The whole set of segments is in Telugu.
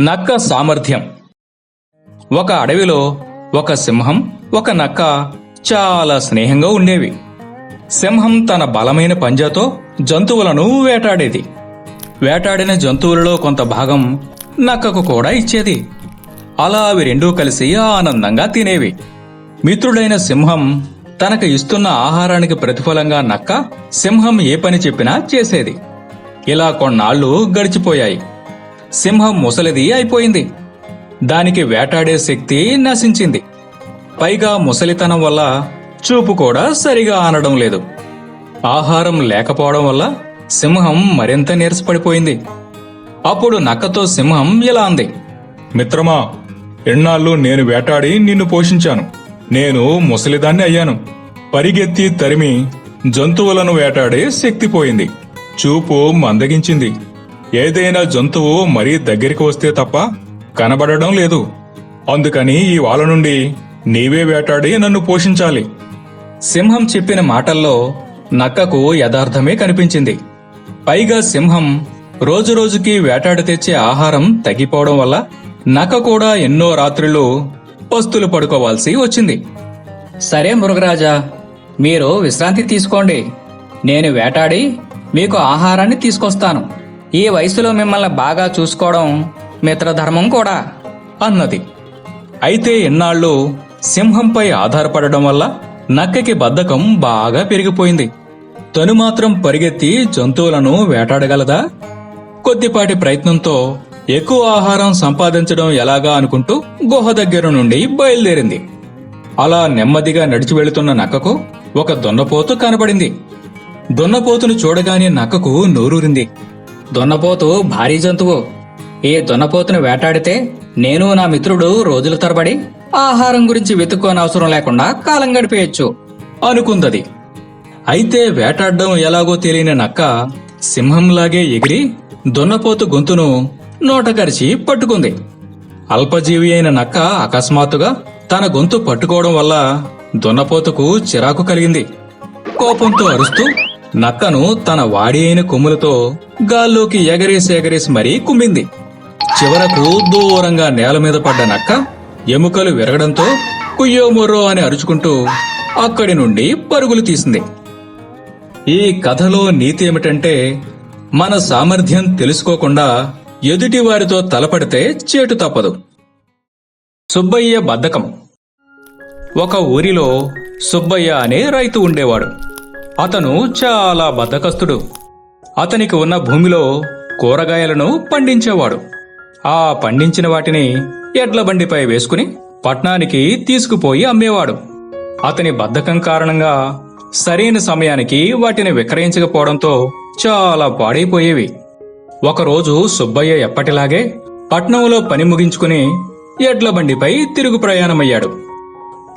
నక్క సామర్థ్యం. ఒక అడవిలో ఒక సింహం ఒక నక్క చాలా స్నేహంగా ఉండేవి. సింహం తన బలమైన పంజాతో జంతువులను వేటాడేది. వేటాడిన జంతువులలో కొంత భాగం నక్కకు కూడా ఇచ్చేది. అలా అవి రెండూ కలిసి ఆనందంగా తినేవి. మిత్రుడైన సింహం తనకు ఇస్తున్న ఆహారానికి ప్రతిఫలంగా నక్క సింహం ఏ పని చెప్పినా చేసేది. ఇలా కొన్నాళ్ళు గడిచిపోయాయి. సింహం ముసలిది అయిపోయింది. దానికి వేటాడే శక్తి నశించింది. పైగా ముసలితనం వల్ల చూపు కూడా సరిగా ఆనడం లేదు. ఆహారం లేకపోవడం వల్ల సింహం మరింత నీరసపడిపోయింది అప్పుడు నక్కతో సింహం ఇలా అంది. మిత్రమా ఎన్నాళ్ళు నేను వేటాడి నిన్ను పోషించాను. నేను ముసలిదాన్ని అయ్యాను. పరిగెత్తి తరిమి జంతువులను వేటాడే శక్తి పోయింది. చూపు మందగించింది. ఏదైనా జంతువు మరీ దగ్గరికి వస్తే తప్ప కనబడడం లేదు. అందుకని ఈ వాళ్ళ నుండి నీవే వేటాడి నన్ను పోషించాలి. సింహం చెప్పిన మాటల్లో నక్కకు యథార్థమే కనిపించింది. పైగా సింహం రోజురోజుకి వేటాడి తెచ్చే ఆహారం తగ్గిపోవడం వల్ల నక్క కూడా ఎన్నో రాత్రులు పస్తులు పడుకోవాల్సి వచ్చింది. సరే మృగరాజా మీరు విశ్రాంతి తీసుకోండి. నేను వేటాడి మీకు ఆహారాన్ని తీసుకొస్తాను. ఈ వయసులో మిమ్మల్ని బాగా చూసుకోవడం మిత్రధర్మం కూడా అన్నది. అయితే ఎన్నాళ్ళు సింహంపై ఆధారపడడం వల్ల నక్కకి బద్ధకం బాగా పెరిగిపోయింది. తను మాత్రం పరిగెత్తి జంతువులను వేటాడగలదా? కొద్దిపాటి ప్రయత్నంతో ఎక్కువ ఆహారం సంపాదించడం ఎలాగా అనుకుంటూ గుహ దగ్గర నుండి బయలుదేరింది. అలా నెమ్మదిగా నడిచి వెళుతున్న నక్కకు ఒక దున్నపోతు కనబడింది. దున్నపోతును చూడగానే నక్కకు నోరూరింది. దున్నపోతు భారీ జంతువు. ఈ దున్నపోతును వేటాడితే నేను నా మిత్రుడు రోజుల తరబడి ఆహారం గురించి వెతుక్కోనవసరం లేకుండా కాలం గడిపేయచ్చు. అనుకుందది. అయితే వేటాడడం ఎలాగో తెలియని నక్క సింహంలాగే ఎగిరి దున్నపోతు గొంతును నోటకరిచి పట్టుకుంది. అల్పజీవి అయిన నక్క అకస్మాత్తుగా తన గొంతు పట్టుకోవడం వల్ల దున్నపోతుకు చిరాకు కలిగింది. కోపంతో అరుస్తూ నక్కను తన వాడి అయిన కొమ్ములతో గాల్లోకి ఎగరేసి ఎగరేసి మరీ కుమ్మింది. చివరకు దూరంగా నేల మీద పడ్డ నక్క ఎముకలు విరగడంతో కుయ్యో మొర్రో అని అరుచుకుంటూ అక్కడి నుండి పరుగులు తీసింది. ఈ కథలో నీతి ఏమిటంటే మన సామర్థ్యం తెలుసుకోకుండా ఎదుటి వారితో తలపడితే చేటు తప్పదు. సుబ్బయ్య బద్ధకం. ఒక ఊరిలో సుబ్బయ్య అనే రైతు ఉండేవాడు. అతను చాలా బద్ధకస్తుడు అతనికి ఉన్న భూమిలో కూరగాయలను పండించేవాడు. ఆ పండించిన వాటిని ఎడ్ల బండిపై వేసుకుని పట్నానికి తీసుకుపోయి అమ్మేవాడు. అతని బద్ధకం కారణంగా సరైన సమయానికి వాటిని విక్రయించకపోవడంతో చాలా పాడైపోయేవి. ఒకరోజు సుబ్బయ్య ఎప్పటిలాగే పట్నంలో పని ముగించుకుని ఎడ్ల బండిపై తిరుగు ప్రయాణమయ్యాడు.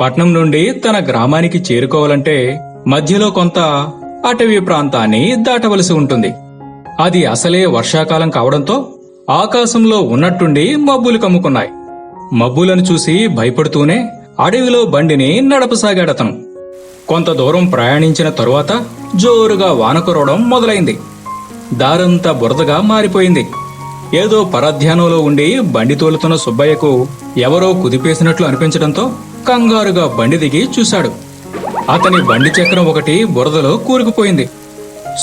పట్నం నుండి తన గ్రామానికి చేరుకోవాలంటే మధ్యలో కొంత అటవీ ప్రాంతాన్ని దాటవలసి ఉంటుంది. అది అసలే వర్షాకాలం కావడంతో ఆకాశంలో ఉన్నట్టుండి మబ్బులు కమ్ముకున్నాయి. మబ్బులను చూసి భయపడుతూనే అడవిలో బండిని నడపసాగాడతను. కొంత దూరం ప్రయాణించిన తరువాత జోరుగా వాన కురవడం మొదలైంది. దారంతా బురదగా మారిపోయింది. ఏదో పరధ్యానంలో ఉండి బండి తోలుతున్న సుబ్బయ్యకు ఎవరో కుదిపేసినట్లు అనిపించడంతో కంగారుగా బండి దిగి చూశాడు. అతని బండి చక్రం ఒకటి బురదలో కూరుకుపోయింది.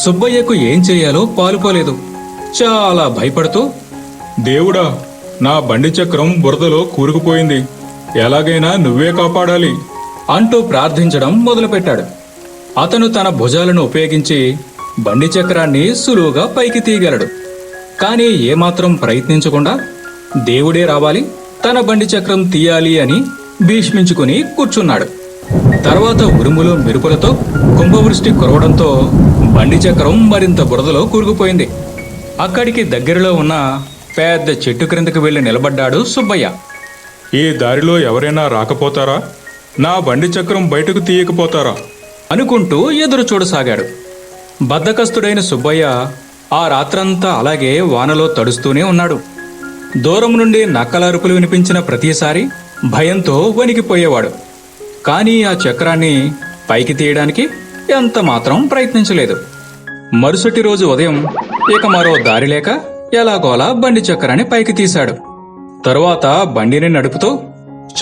సుబ్బయ్యకు ఏం చేయాలో పాలుపోలేదు. చాలా భయపడుతూ దేవుడా నా బండి చక్రం బురదలో కూరుకుపోయింది. ఎలాగైనా నువ్వే కాపాడాలి అంటూ ప్రార్థించడం మొదలుపెట్టాడు. అతను తన భుజాలను ఉపయోగించి బండి చక్రాన్ని సులువుగా పైకి తీయగలడు కానీ ఏమాత్రం ప్రయత్నించకుండా దేవుడే రావాలి తన బండి చక్రం తీయాలి అని భీష్మించుకుని కూర్చున్నాడు. తర్వాత ఉరుములు మెరుపులతో కుంభవృష్టి కురవడంతో బండి చక్రం మరింత బురదలో కూరుకుపోయింది. అక్కడికి దగ్గరలో ఉన్న పెద్ద చెట్టు క్రిందకు వెళ్ళి నిలబడ్డాడు సుబ్బయ్య. ఈ దారిలో ఎవరైనా రాకపోతారా? నా బండి చక్రం బయటకు తీయకపోతారా? అనుకుంటూ ఎదురు చూడసాగాడు. బద్ధకస్తుడైన సుబ్బయ్య ఆ రాత్రంతా అలాగే వానలో తడుస్తూనే ఉన్నాడు. దూరం నుండి నక్కల అరుపులు వినిపించిన ప్రతిసారి భయంతో వణికిపోయేవాడు. కానీ ఆ చక్రాన్ని పైకి తీయడానికి ఎంత మాత్రం ప్రయత్నించలేదు. మరుసటి రోజు ఉదయం ఇక మరో దారి లేక ఎలాగోలా బండి చక్రాన్ని పైకి తీశాడు. తరువాత బండిని నడుపుతూ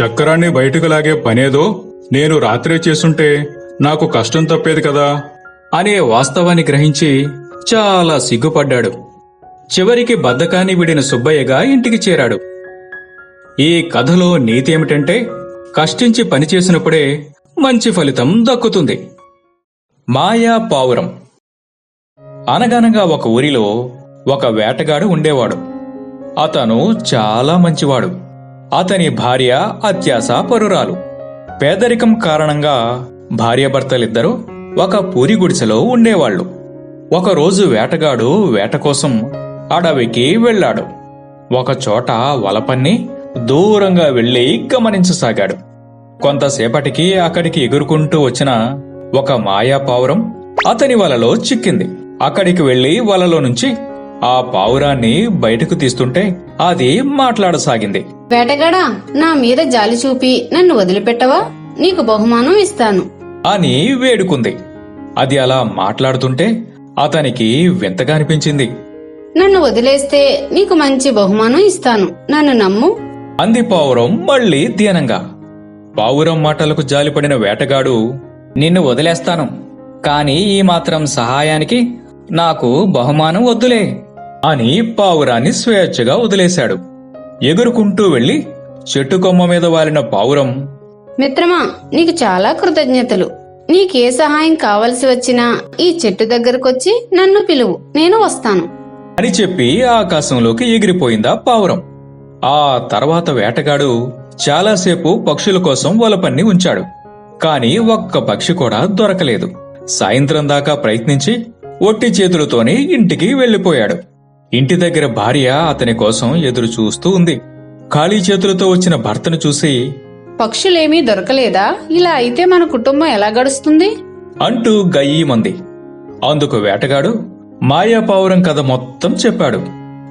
చక్రాన్ని బయటకు లాగే పనేదో? నేను రాత్రే చేసుంటే నాకు కష్టం తప్పేది కదా? అనే వాస్తవాన్ని గ్రహించి చాలా సిగ్గుపడ్డాడు. చివరికి బద్ధకాన్ని విడిన సుబ్బయ్యగా ఇంటికి చేరాడు. ఈ కథలో నీతి ఏమిటంటే కష్టించి పనిచేసినప్పుడే మంచి ఫలితం దక్కుతుంది. మాయా పావురం. అనగనగా ఒక ఊరిలో ఒక వేటగాడు ఉండేవాడు. అతను చాలా మంచివాడు. అతని భార్య అత్యాస పరురాలు. పేదరికం కారణంగా భార్యాభర్తలిద్దరూ ఒక పూరి గుడిసెలో ఉండేవాళ్ళు ఒకరోజు వేటగాడు వేట కోసం అడవికి వెళ్ళాడు. ఒకచోట వలపన్ని దూరంగా వెళ్ళి గమనించసాగాడు. కొంతసేపటికి అక్కడికి ఎగురుకుంటూ వచ్చిన ఒక మాయా పావురం అతని వలలో చిక్కింది. అక్కడికి వెళ్ళి వలలో నుంచి ఆ పావురాన్ని బయటకు తీస్తుంటే అది మాట్లాడసాగింది. వేటగాడా నా మీద జాలి చూపి నన్ను వదిలిపెట్టవా? నీకు బహుమానం ఇస్తాను. అని వేడుకుంది. అది అలా మాట్లాడుతుంటే అతనికి వింతగా అనిపించింది. నన్ను వదిలేస్తే నీకు మంచి బహుమానం ఇస్తాను. నన్ను నమ్ము. అంది పావురం మళ్ళీ దీనంగా. పావురం మాటలకు జాలిపడిన వేటగాడు నిన్ను వదిలేస్తాను. కాని ఈ మాత్రం సహాయానికి నాకు బహుమానం వద్దులే అని పావురాన్ని స్వేచ్ఛగా వదిలేశాడు. ఎగురుకుంటూ వెళ్ళి చెట్టు కొమ్మ మీద వాలిన పావురం మిత్రమా నీకు చాలా కృతజ్ఞతలు. నీకే సహాయం కావలసి వచ్చినా ఈ చెట్టు దగ్గరకొచ్చి నన్ను పిలువు. నేను వస్తాను. అని చెప్పి ఆకాశంలోకి ఎగిరిపోయిందా పావురం. ఆ తర్వాత వేటగాడు చాలాసేపు పక్షుల కోసం వలపన్ని ఉంచాడు. కాని ఒక్క పక్షి కూడా దొరకలేదు. సాయంత్రం దాకా ప్రయత్నించి ఒట్టి చేతులతోనే ఇంటికి వెళ్ళిపోయాడు ఇంటి దగ్గర భార్య అతని కోసం ఎదురు చూస్తూ ఉంది. ఖాళీ చేతులతో వచ్చిన భర్తను చూసి పక్షులేమీ దొరకలేదా? ఇలా అయితే మన కుటుంబం ఎలా గడుస్తుంది? అంటూ గయ్యమంది. అందుకు వేటగాడు మాయా పావురం కథ మొత్తం చెప్పాడు.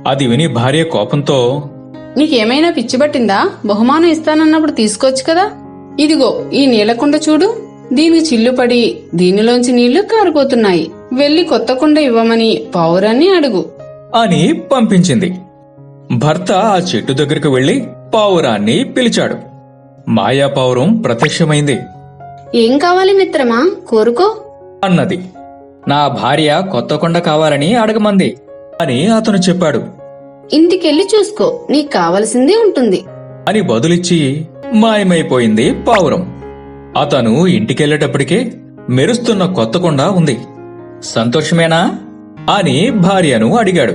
అది విని భార్య కోపంతో నీకేమైనా పిచ్చిపట్టిందా బహుమానం ఇస్తానన్నప్పుడు తీసుకోవచ్చు కదా? ఇదిగో ఈ నీలకుండ చూడు. దీనికి చిల్లుపడి దీనిలోంచి నీళ్ళు కారిపోతున్నాయి. వెళ్ళి కొత్త కుండ ఇవ్వమని పావురాన్ని అడుగు. అని పంపించింది. భర్త ఆ చెట్టు దగ్గరకు వెళ్ళి పావురాన్ని పిలిచాడు. మాయా పావురం ప్రత్యక్షమైంది. ఏం కావాలి మిత్రమా? కోరుకో. అన్నది. నా భార్య కొత్త కొండ కావాలని అడగమంది అని అతను చెప్పాడు. ఇంటికెళ్ళి చూసుకో నీకు కావలసింది ఉంటుంది. అని బదులిచ్చి మాయమైపోయింది పావురం. అతను ఇంటికెళ్ళేటప్పటికే మెరుస్తున్న కొత్త కొండ ఉంది. సంతోషమేనా? అని భార్యను అడిగాడు.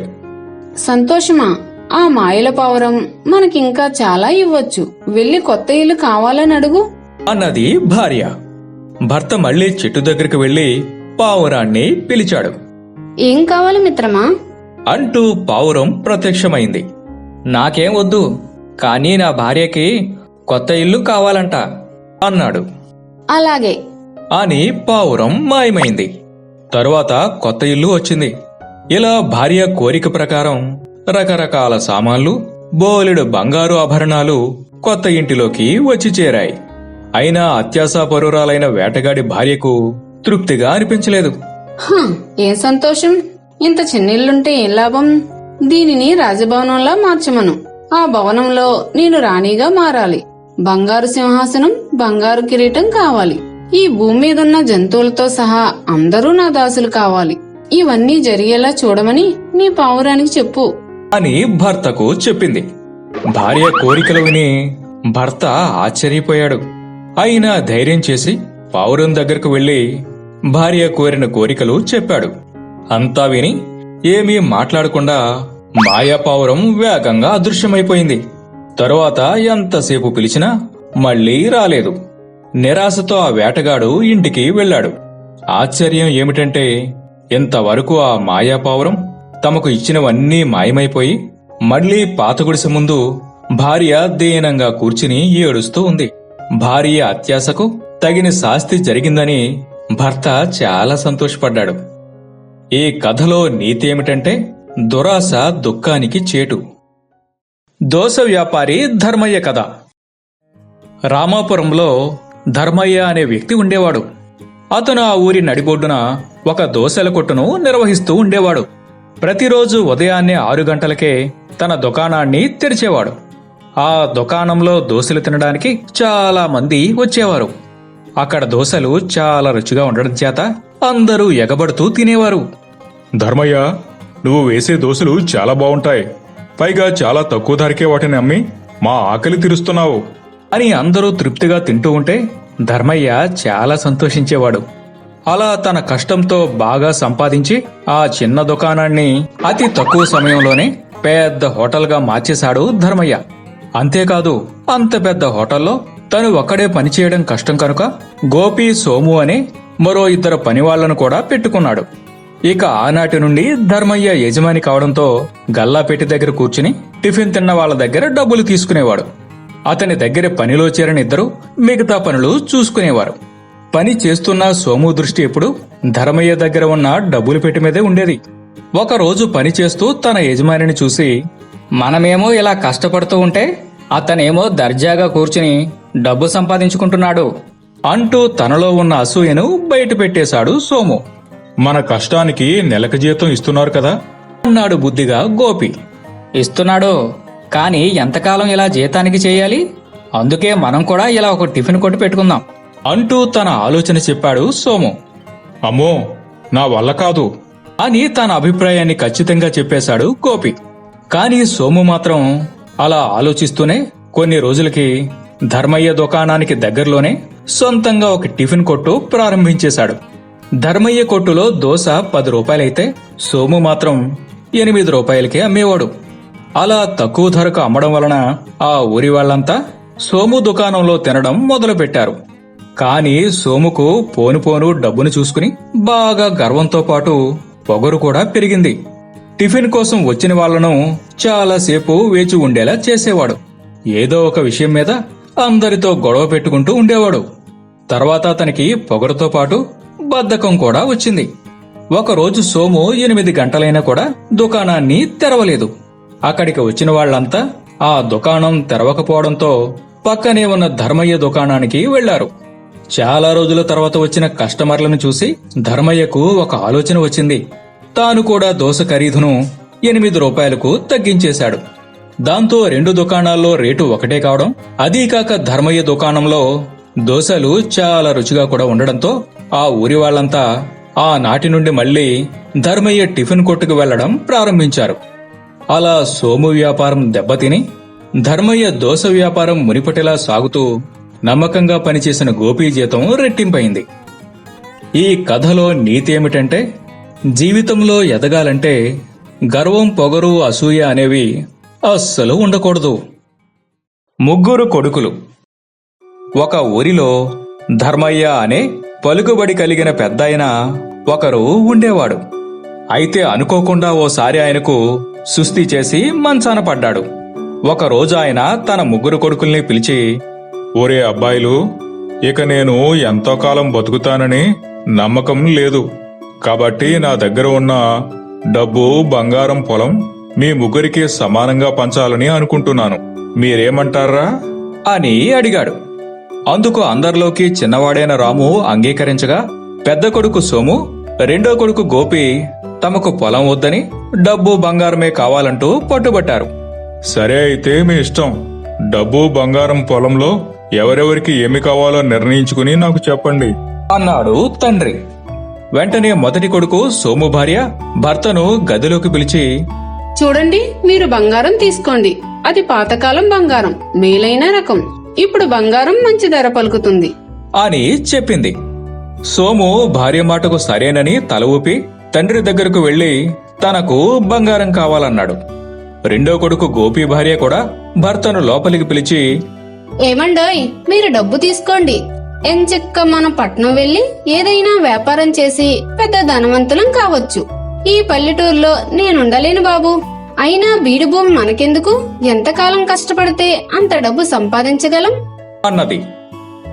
సంతోషమా? ఆ మాయల పావురం మనకింకా చాలా ఇవ్వచ్చు. వెళ్ళి కొత్త ఇల్లు కావాలని అడుగు. అన్నది భార్య. భర్త మళ్ళీ చెట్టు దగ్గరకు వెళ్ళి పావురాన్ని పిలిచాడు. ఏం కావాలి మిత్రమా? అంటూ పావురం ప్రత్యక్షమైంది. నాకేం వద్దు కానీ నా భార్యకి కొత్త ఇల్లు కావాలంట అన్నాడు. అలాగే. అని పావురం మాయమైంది. తరువాత కొత్త ఇల్లు వచ్చింది. ఇలా భార్య కోరిక ప్రకారం రకరకాల సామాన్లు బోలెడు బంగారు ఆభరణాలు కొత్త ఇంటిలోకి వచ్చి చేరాయి. అయినా అత్యాశాపరురాలైన వేటగాడి భార్యకు తృప్తిగా అనిపించలేదు. ఏం సంతోషం. ఇంత చిన్నిల్లుంటే ఏం లాభం? దీనిని రాజభవనంలా మార్చమను. ఆ భవనంలో నేను రాణిగా మారాలి. బంగారు సింహాసనం బంగారు కిరీటం కావాలి. ఈ భూమి మీదున్న జంతువులతో సహా అందరూ నా దాసులు కావాలి. ఇవన్నీ జరిగేలా చూడమని నీ పావురానికి చెప్పు. అని భర్తకు చెప్పింది. భార్య కోరికలు విని భర్త ఆశ్చర్యపోయాడు. అయినా ధైర్యం చేసి పావురం దగ్గరకు వెళ్ళి భార్య కోరిన కోరికలు చెప్పాడు. అంతా విని ఏమీ మాట్లాడకుండా మాయాపావురం వేగంగా అదృశ్యమైపోయింది. తరువాత ఎంతసేపు పిలిచినా మళ్ళీ రాలేదు. నిరాశతో ఆ వేటగాడు ఇంటికి వెళ్ళాడు. ఆశ్చర్యం ఏమిటంటే ఇంతవరకు ఆ మాయాపావురం తమకు ఇచ్చినవన్నీ మాయమైపోయి మళ్ళీ పాత గుడిసె ముందు భార్య దీనంగా కూర్చుని ఏడుస్తూ ఉంది. భార్య అత్యాశకు తగిన శాస్తి జరిగిందని భర్త చాలా సంతోషపడ్డాడు. ఈ కథలో నీతి ఏమిటంటే దురాశ దుఃఖానికి చేటు. దోస వ్యాపారి ధర్మయ్య కథ. రామాపురంలో ధర్మయ్య అనే వ్యక్తి ఉండేవాడు. అతను ఆ ఊరి నడిబొడ్డున ఒక దోశల కొట్టును నిర్వహిస్తూ ఉండేవాడు. ప్రతిరోజు ఉదయాన్నే ఆరు గంటలకే తన దుకాణాన్ని తెరిచేవాడు. ఆ దుకాణంలో దోశలు తినడానికి చాలా మంది వచ్చేవారు. అక్కడ దోశలు చాలా రుచిగా ఉండడం చేత అందరూ ఎగబడుతూ తినేవారు. ధర్మయ్య నువ్వు వేసే దోశలు చాలా బాగుంటాయి. పైగా చాలా తక్కువ ధరకే వాటిని అమ్మి మా ఆకలి తీరుస్తున్నావు. అని అందరూ తృప్తిగా తింటూ ఉంటే ధర్మయ్య చాలా సంతోషించేవాడు. అలా తన కష్టంతో బాగా సంపాదించి ఆ చిన్న దుకాణాన్ని అతి తక్కువ సమయంలోనే పెద్ద హోటల్గా మార్చేశాడు ధర్మయ్య. అంతేకాదు అంత పెద్ద హోటల్లో తను ఒక్కడే పనిచేయడం కష్టం కనుక గోపి సోము అనే మరో ఇద్దరు పనివాళ్ళను కూడా పెట్టుకున్నాడు. ఇక ఆనాటి నుండి ధర్మయ్య యజమాని కావడంతో గల్లాపెట్టి దగ్గర కూర్చుని టిఫిన్ తిన్న వాళ్ళ దగ్గర డబ్బులు తీసుకునేవాడు. అతని దగ్గర పనిలో చేరిన ఇద్దరు మిగతా పనులు చూసుకునేవారు. పని చేస్తున్న సోము దృష్టి ఎప్పుడు ధర్మయ్య దగ్గర ఉన్న డబ్బులు పెట్టి మీదే ఉండేది. ఒకరోజు పని చేస్తూ తన యజమానిని చూసి మనమేమో ఇలా కష్టపడుతూ ఉంటే అతనేమో దర్జాగా కూర్చుని డబ్బు సంపాదించుకుంటున్నాడు అంటూ తనలో ఉన్న అసూయను బయట పెట్టేశాడు సోము. మన కష్టానికి నెలకు జీతం ఇస్తున్నారు కదా? అన్నాడు బుద్ధిగా గోపి. ఇస్తున్నాడు కానీ ఎంతకాలం ఇలా జీతానికి చేయాలి? అందుకే మనం కూడా ఇలా ఒక టిఫిన్ కొట్టు పెట్టుకుందాం. అంటూ తన ఆలోచన చెప్పాడు సోము. అమ్మో నా వల్ల కాదు అని తన అభిప్రాయాన్ని ఖచ్చితంగా చెప్పేశాడు గోపి. కానీ సోము మాత్రం అలా ఆలోచిస్తూనే కొన్ని రోజులకి ధర్మయ్య దుకాణానికి దగ్గరలోనే సొంతంగా ఒక టిఫిన్ కొట్టు ప్రారంభించేశాడు. ధర్మయ్య కొట్టులో దోశ పది రూపాయలైతే సోము మాత్రం ఎనిమిది రూపాయలకే అమ్మేవాడు. అలా తక్కువ ధరకు అమ్మడం వలన ఆ ఊరి వాళ్ళంతా సోము దుకాణంలో తినడం మొదలుపెట్టారు. కానీ సోముకు పోను పోను డబ్బును చూసుకుని బాగా గర్వంతో పాటు పొగరు కూడా పెరిగింది. టిఫిన్ కోసం వచ్చిన వాళ్ళను చాలాసేపు వేచి ఉండేలా చేసేవాడు. ఏదో ఒక విషయం మీద అందరితో గొడవ పెట్టుకుంటూ ఉండేవాడు. తర్వాత అతనికి పొగరుతో పాటు బద్ధకం కూడా వచ్చింది. ఒకరోజు సోము ఎనిమిది గంటలైనా కూడా దుకాణాన్ని తెరవలేదు. అక్కడికి వచ్చిన వాళ్ళంతా ఆ దుకాణం తెరవకపోవడంతో పక్కనే ఉన్న ధర్మయ్య దుకాణానికి వెళ్ళారు చాలా రోజుల తర్వాత వచ్చిన కస్టమర్లను చూసి ధర్మయ్యకు ఒక ఆలోచన వచ్చింది. తాను కూడా దోశ ఖరీదును ఎనిమిది రూపాయలకు తగ్గించేశాడు. దాంతో రెండు దుకాణాల్లో రేటు ఒకటే కావడం అదీకాక ధర్మయ్య దుకాణంలో దోశలు చాలా రుచిగా కూడా ఉండడంతో ఆ ఊరి వాళ్ళంతా ఆ నాటి నుండి మళ్ళీ ధర్మయ్య టిఫిన్ కొట్టుకు వెళ్ళడం ప్రారంభించారు. అలా సోము వ్యాపారం దెబ్బతిని ధర్మయ్య దోశ వ్యాపారం మునిపటిలా సాగుతూ నమ్మకంగా పనిచేసిన గోపీ జీతం రెట్టింపైంది. ఈ కథలో నీతి ఏమిటంటే జీవితంలో ఎదగాలంటే గర్వం పొగరు అసూయ అనేవి అస్సలు ఉండకూడదు. ముగ్గురు కొడుకులు. ఒక ఊరిలో ధర్మయ్య అనే పలుకుబడి కలిగిన పెద్దాయన ఒకరు ఉండేవాడు. అయితే అనుకోకుండా ఓసారి ఆయనకు సుస్థి చేసి మంచాన పడ్డాడు. ఒకరోజు ఆయన తన ముగ్గురు కొడుకుల్ని పిలిచి ఒరే అబ్బాయిలు ఇక నేను ఎంతో కాలం బతుకుతానని నమ్మకం లేదు. కాబట్టి నా దగ్గర ఉన్న డబ్బు బంగారం పొలం మీ ముగ్గురికి సమానంగా పంచాలని అనుకుంటున్నాను. మీరేమంటారా? అని అడిగాడు. అందుకు అందరిలోకి చిన్నవాడైన రాము అంగీకరించగా పెద్ద కొడుకు సోము రెండో కొడుకు గోపి తమకు పొలం వద్దని డబ్బు బంగారమే కావాలంటూ పట్టుబట్టారు. సరే అయితే మీ ఇష్టం. డబ్బు బంగారం పొలంలో ఎవరెవరికి ఏమి కావాలో నిర్ణయించుకుని నాకు చెప్పండి. అన్నాడు తండ్రి. వెంటనే మొదటి కొడుకు సోము భార్య భర్తను గదిలోకి పిలిచి చూడండి మీరు బంగారం తీసుకోండి. అది పాతకాలం బంగారం. మేలైన రకం. ఇప్పుడు బంగారం మంచి ధర పలుకుతుంది. అని చెప్పింది. సోము భార్య మాటకు సరేనని తల ఊపి తండ్రి దగ్గరకు వెళ్ళి తనకు బంగారం కావాలన్నాడు. రెండో కొడుకు గోపి భార్య కూడా భర్తను లోపలికి పిలిచి ఏమండోయ్ మీరు డబ్బు తీసుకోండి. ఎంచక్క మనం పట్నం వెళ్ళి ఏదైనా వ్యాపారం చేసి పెద్ద ధనవంతులం కావచ్చు. ఈ పల్లెటూరులో నేనుండలేను బాబు. అయినా బీడు భూమి మనకెందుకు? ఎంతకాలం కష్టపడితే అంత డబ్బు సంపాదించగలం? అన్నది.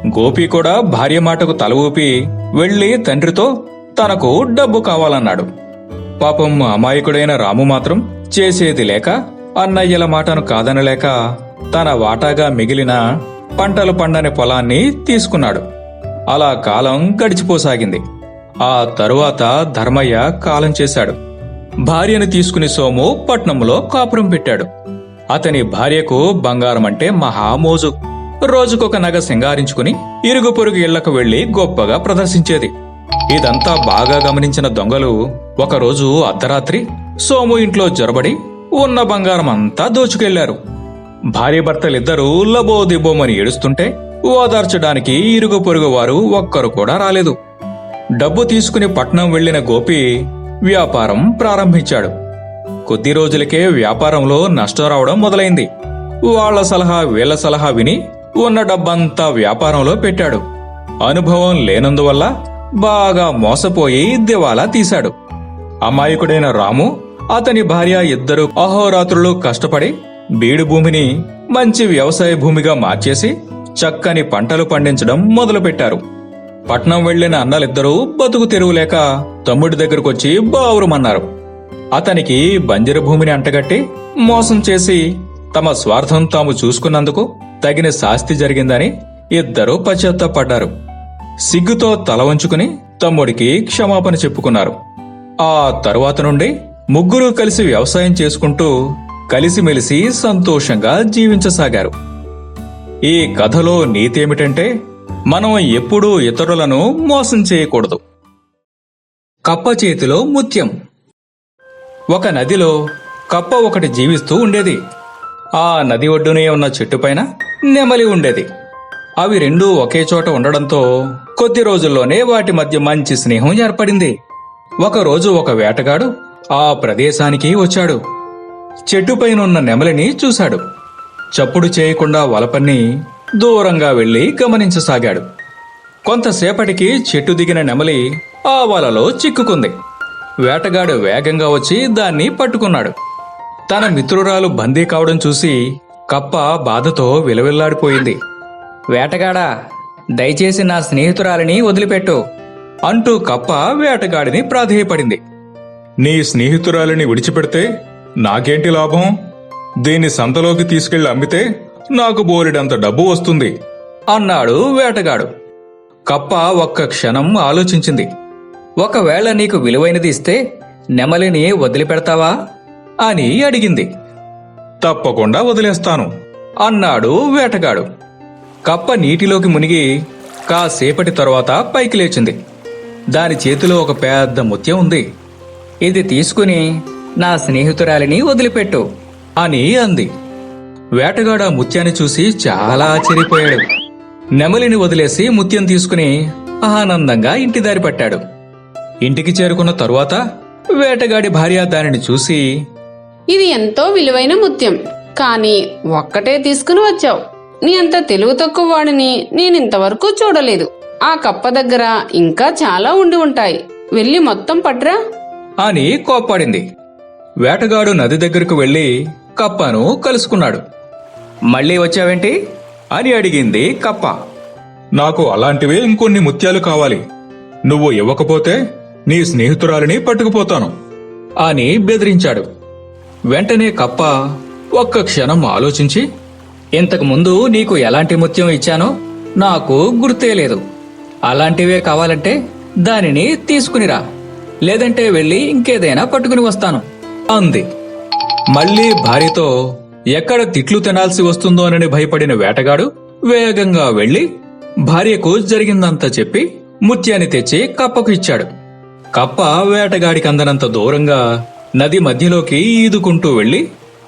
గోపి కూడా భార్య మాటకు తల ఊపి వెళ్ళి తండ్రితో తనకు డబ్బు కావాలన్నాడు. పాపం అమాయకుడైన రాము మాత్రం చేసేది లేక అన్నయ్యల మాటను కాదనలేక తన వాటాగా మిగిలిన పంటలు పండని పొలాన్ని తీసుకున్నాడు. అలా కాలం గడిచిపోసాగింది. ఆ తరువాత ధర్మయ్య కాలం చేశాడు. భార్యను తీసుకుని సోము పట్నంలో కాపురం పెట్టాడు. అతని భార్యకు బంగారం అంటే మహామోజు రోజుకొక నగ సింగారించుకుని ఇరుగు పొరుగు ఇళ్ళకు వెళ్ళి గొప్పగా ప్రదర్శించేది. ఇదంతా బాగా గమనించిన దొంగలు ఒకరోజు అర్ధరాత్రి సోము ఇంట్లో జొరబడి ఉన్న బంగారం అంతా దోచుకెళ్ళారు. భార్యభర్తలిద్దరూ లబోదిబోమని ఏడుస్తుంటే ఓదార్చడానికి ఇరుగు పొరుగు వారు ఒక్కరు కూడా రాలేదు. డబ్బు తీసుకుని పట్నం వెళ్ళిన గోపి వ్యాపారం ప్రారంభించాడు. కొద్ది రోజులకే వ్యాపారంలో నష్టం రావడం మొదలైంది. వాళ్ళ సలహా వీళ్ళ సలహా విని ఉన్న డబ్బంతా వ్యాపారంలో పెట్టాడు. అనుభవం లేనందువల్ల బాగా మోసపోయి దివాలా తీశాడు. అమాయకుడైన రాము అతని భార్య ఇద్దరు అహోరాత్రులు కష్టపడి బీడు భూమిని మంచి వ్యవసాయ భూమిగా మార్చేసి చక్కని పంటలు పండించడం మొదలుపెట్టారు. పట్నం వెళ్ళిన అన్నలిద్దరూ బతుకు తెరువులేక తమ్ముడి దగ్గరకొచ్చి బావురమన్నారు. అతనికి బంజరు భూమిని అంటగట్టి మోసం చేసి తమ స్వార్థం తాము చూసుకున్నందుకు తగిన శాస్తి జరిగిందని ఇద్దరూ పశ్చాత్తాపడ్డారు. సిగ్గుతో తల వంచుకుని తమ్ముడికి క్షమాపణ చెప్పుకున్నారు. ఆ తరువాత నుండి ముగ్గురు కలిసి వ్యవసాయం చేసుకుంటూ కలిసిమెలిసి సంతోషంగా జీవించసాగారు. ఈ కథలో నీతేమిటంటే మనం ఎప్పుడూ ఇతరులను మోసం చేయకూడదు. కప్ప చేతిలో ముత్యం. ఒక నదిలో కప్ప ఒకటి జీవిస్తూ ఉండేది. ఆ నది ఒడ్డునే ఉన్న చెట్టుపైన నెమలి ఉండేది. అవి రెండూ ఒకే చోట ఉండడంతో కొద్ది రోజుల్లోనే వాటి మధ్య మంచి స్నేహం ఏర్పడింది. ఒకరోజు ఒక వేటగాడు ఆ ప్రదేశానికి వచ్చాడు. చెట్టుపైనున్న నెమలిని చూశాడు. చప్పుడు చేయకుండా వలపన్ని దూరంగా వెళ్ళి గమనించసాగాడు. కొంతసేపటికి చెట్టు దిగిన నెమలి ఆ వలలో చిక్కుకుంది. వేటగాడు వేగంగా వచ్చి దాన్ని పట్టుకున్నాడు. తన మిత్రురాలు బందీ కావడం చూసి కప్ప బాధతో విలవిల్లాడిపోయింది. వేటగాడా దయచేసి నా స్నేహితురాలిని వదిలిపెట్టు అంటూ కప్ప వేటగాడిని ప్రాధేయపడింది. నీ స్నేహితురాలిని విడిచిపెడితే నాకేంటి లాభం? దీన్ని సంతలోకి తీసుకెళ్ళి అమ్మితే నాకు బోలెడంత డబ్బు వస్తుంది అన్నాడు వేటగాడు. కప్ప ఒక్క క్షణం ఆలోచించింది. ఒకవేళ నీకు విలువైనది ఇస్తే నెమలిని వదిలిపెడతావా అని అడిగింది. తప్పకుండా వదిలేస్తాను అన్నాడు వేటగాడు. కప్ప నీటిలోకి మునిగి కాసేపటి తరువాత పైకి లేచింది. దాని చేతిలో ఒక పెద్ద ముత్యం ఉంది. ఇది తీసుకుని నా స్నేహితురాలిని వదిలిపెట్టు అని అంది. వేటగాడు ఆ ముత్యాన్ని చూసి చాలా ఆశ్చర్యపోయాడు. నెమలిని వదిలేసి ముత్యం తీసుకుని ఆనందంగా ఇంటి దారి పట్టాడు. ఇంటికి చేరుకున్న తరువాత వేటగాడి భార్య దానిని చూసి ఇది ఎంతో విలువైన ముత్యం కానీ ఒక్కటే తీసుకుని వచ్చావు. నీ అంత తెలివి తక్కువ వాడిని నేనింతవరకు చూడలేదు. ఆ కప్ప దగ్గర ఇంకా చాలా ఉండి ఉంటాయి. వెళ్ళి మొత్తం పట్రా. అని కోప్పడింది. వేటగాడు నది దగ్గరకు వెళ్ళి కప్పను కలుసుకున్నాడు. మళ్ళీ వచ్చావేంటి? అని అడిగింది కప్ప. నాకు అలాంటివే ఇంకొన్ని ముత్యాలు కావాలి. నువ్వు ఇవ్వకపోతే నీ స్నేహితురాలిని పట్టుకుపోతాను. అని బెదిరించాడు. వెంటనే కప్ప ఒక్క క్షణం ఆలోచించి ఇంతకు ముందు నీకు ఎలాంటి ముత్యం ఇచ్చానో నాకు గుర్తే లేదు. అలాంటివే కావాలంటే దానిని తీసుకునిరా. లేదంటే వెళ్ళి ఇంకేదైనా పట్టుకుని వస్తాను. అంది. మళ్ళీ భార్యతో ఎక్కడ తిట్లు తినాల్సి వస్తుందోనని భయపడిన వేటగాడు వేగంగా వెళ్ళి భార్యకు జరిగిందంతా చెప్పి ముత్యాన్ని తెచ్చి కప్పకు ఇచ్చాడు. కప్ప వేటగాడికి అందనంత దూరంగా నది మధ్యలోకి ఈదుకుంటూ వెళ్ళి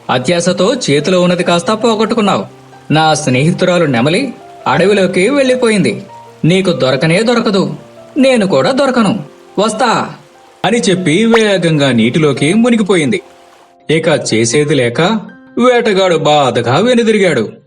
అత్యాశతో చేతిలో ఉన్నది కాస్త పోగొట్టుకున్నావు. నా స్నేహితురాలు నెమలి అడవిలోకి వెళ్ళిపోయింది. నీకు దొరకనే దొరకదు. నేను కూడా దొరకను. వస్తా అని చెప్పి వేగంగా నీటిలోకి మునిగిపోయింది. ఇక చేసేది లేక వేటగాడు బాధగా వెనుదిరిగాడు.